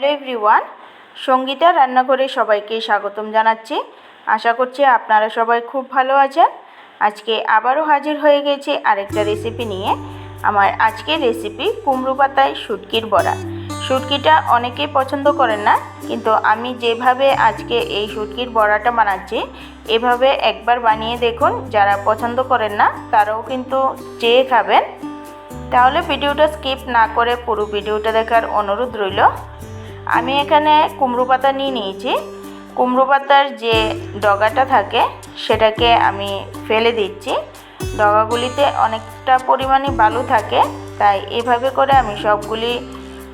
Hello everyone, Sangeeta রান্নাঘরে সবাইকে স্বাগতম জানাচ্ছি। আশা করছি আপনারা সবাই খুব ভালো আছেন। আজকে আবারও হাজির হয়ে গেছি আরেকটা রেসিপি নিয়ে। আমার আজকের রেসিপি কুমড়ো পাতায় শুটকির বড়া। শুটকিটা অনেকেই পছন্দ করেন না, কিন্তু আমি যেভাবে আজকে এই শুটকির বড়াটা বানাচ্ছি, এভাবে একবার বানিয়ে দেখুন, যারা পছন্দ করেন না, তারাও কিন্তু চেয়ে খাবেন। তাহলে ভিডিওটা স্কিপ না করে পুরো ভিডিওটা দেখার অনুরোধ রইল। আমি এখানে কুমড়ো পাতা নিয়ে নিয়েছি। কুমড়ো পাতার যে ডগাটা থাকে, সেটাকে আমি ফেলে দিচ্ছি। ডগাগুলিতে অনেকটা পরিমাণে বালু থাকে, তাই এভাবে করে আমি সবগুলি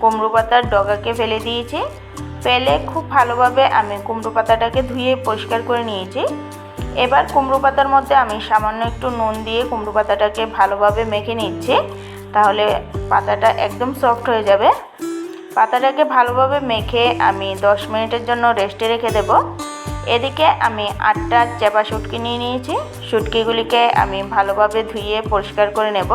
কুমড়ো পাতার ডগাকে ফেলে দিয়েছি। ফেলে খুব ভালোভাবে আমি কুমড়ো পাতাটাকে ধুয়ে পরিষ্কার করে নিয়েছি। এবার কুমড়ো পাতার মধ্যে আমি সামান্য একটু নুন দিয়ে কুমড়ো পাতাটাকে ভালোভাবে মেখে নিচ্ছি, তাহলে পাতাটা একদম সফট হয়ে যাবে। পাতাটাকে ভালোভাবে মেখে আমি 10 মিনিটের জন্য রেস্টে রেখে দেব। এদিকে আমি আটটা চেপা শুটকি নিয়ে নিয়েছি। শুটকিগুলিকে আমি ভালোভাবে ধুয়ে পরিষ্কার করে নেব।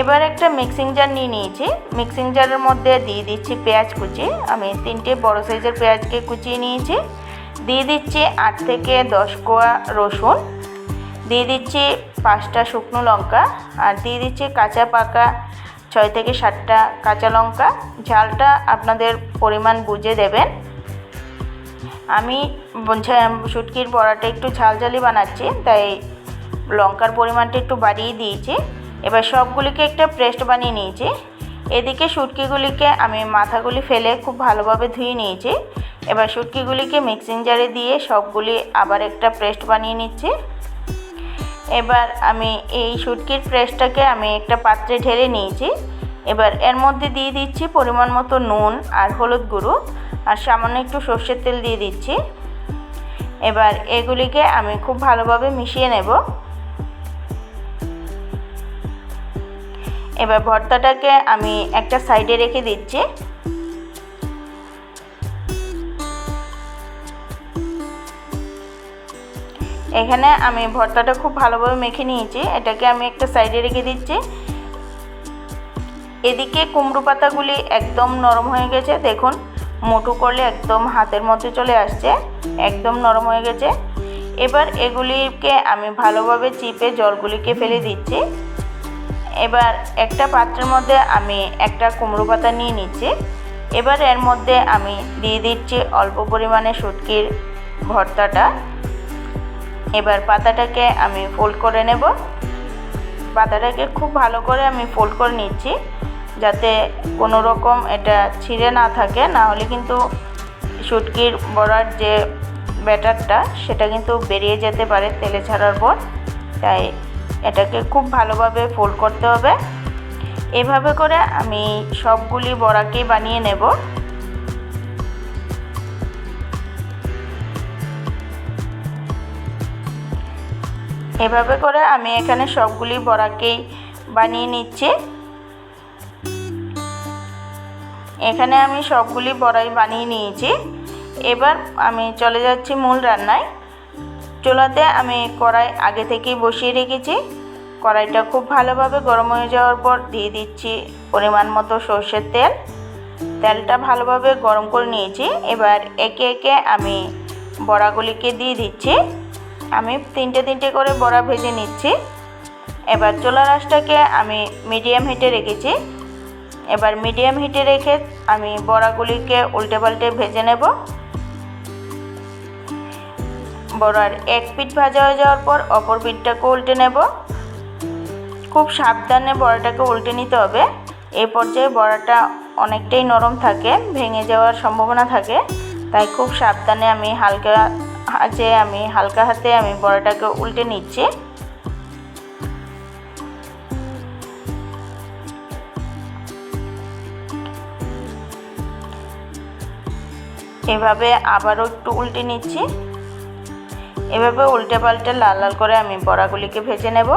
এবার একটা মিক্সিং জার নিয়ে নিয়েছি। মিক্সিং জারের মধ্যে দিয়ে দিচ্ছি পেঁয়াজ কুচি। আমি তিনটে বড় সাইজের পেঁয়াজকে কুচিয়ে নিয়েছি। দিয়ে দিচ্ছি আট থেকে দশ কোয়া রসুন। দিয়ে দিচ্ছি পাঁচটা শুকনো লঙ্কা। আর দিয়ে দিচ্ছি কাঁচা পাকা ছয় থেকে সাতটা কাঁচা লঙ্কা ঝালটা আপনাদের পরিমাণ বুঝে দেবেন। আমি শুটকির বড়াটা একটু ঝাল ঝালি বানাচ্ছি, তাই লঙ্কার পরিমাণটা একটু বাড়িয়ে দিয়েছি। এবার সবগুলিকে একটা পেস্ট বানিয়ে নিয়েছি। এদিকে শুটকিগুলিকে আমি মাথাগুলি ফেলে খুব ভালোভাবে ধুয়ে নিয়েছি। এবার শুটকিগুলিকে মিক্সিং জারে দিয়ে সবগুলি আবার একটা পেস্ট বানিয়ে নিচ্ছি। এবার আমি এই শুটকির ফ্রেশটাকে আমি একটা পাত্রে ঢেলে নিয়েছি। এবার এর মধ্যে দিয়ে দিচ্ছি পরিমাণ মতো নুন আর হলুদ গুঁড়ো আর সামান্য একটু সর্ষের তেল দিয়ে দিচ্ছি। এবার এগুলিকে আমি খুব ভালোভাবে মিশিয়ে নেব। এবার ভর্তাটাকে আমি একটা সাইডে রেখে দিচ্ছি। এখানে আমি ভর্তাটা খুব ভালোভাবে মেখে নিয়েছি। এটাকে আমি একটা সাইডে রেখে দিচ্ছি। এদিকে কুমড়ো পাতাগুলি একদম নরম হয়ে গেছে। দেখুন, মোটু করলে একদম হাতের মধ্যে চলে আসছে, একদম নরম হয়ে গেছে। এবার এগুলিকে আমি ভালোভাবে চিপে জলগুলিকে ফেলে দিচ্ছি। এবার একটা পাত্রের মধ্যে আমি একটা কুমড়ো পাতা নিয়ে নিচ্ছি। এবার এর মধ্যে আমি দিয়ে দিচ্ছি অল্প পরিমাণে শুটকির ভর্তাটা। এবার পাতাটাকে আমি ফোল্ড করে নেব। পাতাটাকে খুব ভালো করে আমি ফোল্ড করে নিচ্ছি, যাতে কোনো রকম এটা ছিঁড়ে না থাকে। না হলে কিন্তু শুটকির বড়ার যে ব্যাটারটা, সেটা কিন্তু বেরিয়ে যেতে পারে তেলে ছাড়ার পর। তাই এটাকে খুব ভালোভাবে ফোল্ড করতে হবে। এভাবে করে আমি সবগুলি বড়াকেই বানিয়ে নেব। এভাবে করে আমি এখানে সবগুলি বড়াকেই বানিয়ে নিচ্ছি। এখানে আমি সবগুলি বড়াই বানিয়ে নিয়েছি। এবার আমি চলে যাচ্ছি মূল রান্নায়। চুলাতে আমি কড়াই আগে থেকেই বসিয়ে রেখেছি। কড়াইটা খুব ভালোভাবে গরম হয়ে যাওয়ার পর দিয়ে দিচ্ছি পরিমাণ মতো সর্ষের তেল। তেলটা ভালোভাবে গরম করে নিয়েছি। এবার একে একে আমি বড়াগুলিকে দিয়ে দিচ্ছি। আমি তিনটে তিনটে করে বড়া ভেজে নিচ্ছি। এবার চোলা রাসটাকে আমি মিডিয়াম হিটে রেখেছি। এবার মিডিয়াম হিটে রেখে আমি বড়াগুলিকে উল্টে পাল্টে ভেজে নেব। বড়ার এক পিঠ ভাজা হয়ে যাওয়ার পর অপর পিঠটাকে উল্টে নেব। খুব সাবধানে বড়াটাকে উল্টে নিতে হবে। এই পর্যায়ে বড়াটা অনেকটাই নরম থাকে, ভেঙে যাওয়ার সম্ভাবনা থাকে। তাই খুব সাবধানে আমি হালকা যে আমি, হালকা হাতে আমি বড়াটাকে উল্টে নিচ্ছি। এভাবে আবারও একটু উল্টে নিচ্ছি। এভাবে উল্টে পাল্টে লাল লাল করে আমি বড়াগুলিকে ভেজে নেব।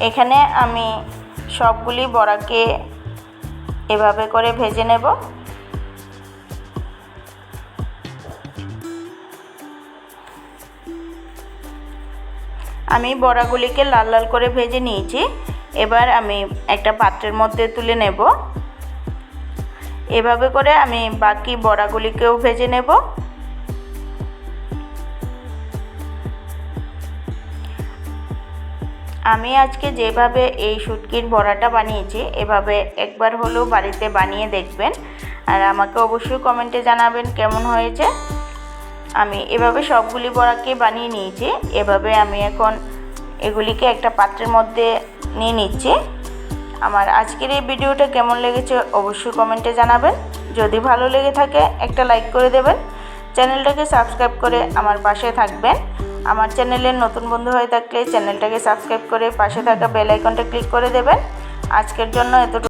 এখানে আমি সবগুলি বড়াকে এভাবে করে ভেজে নেব। আমি বড়াগুলিকে লাল লাল করে ভেজে নিয়েছি। এবার আমি একটা পাত্রের মধ্যে তুলে নেব। এভাবে করে আমি বাকি বড়াগুলিকেও ভেজে নেব। আমি আজকে যেভাবে এই শুটকির বড়াটা বানিয়েছি, এভাবে একবার হলেও বাড়িতে বানিয়ে দেখবেন। আর আমাকে অবশ্যই কমেন্টে জানাবেন কেমন হয়েছে। আমি এভাবে সবগুলি বড়াকে বানিয়ে নিয়েছি, এভাবে আমি এখন এগুলিকে একটা পাত্রের মধ্যে নিয়ে নিচ্ছি। আমার আজকের এই ভিডিওটা কেমন লেগেছে অবশ্যই কমেন্টে জানাবেন। যদি ভালো লেগে থাকে, একটা লাইক করে দেবেন। চ্যানেলটাকে সাবস্ক্রাইব করে আমার পাশে থাকবেন। আমার চ্যানেলের নতুন বন্ধু হয়ে থাকলে চ্যানেলটাকে সাবস্ক্রাইব করে পাশে থাকা বেল আইকনটা ক্লিক করে দেবেন। আজকের জন্য এতটুকু।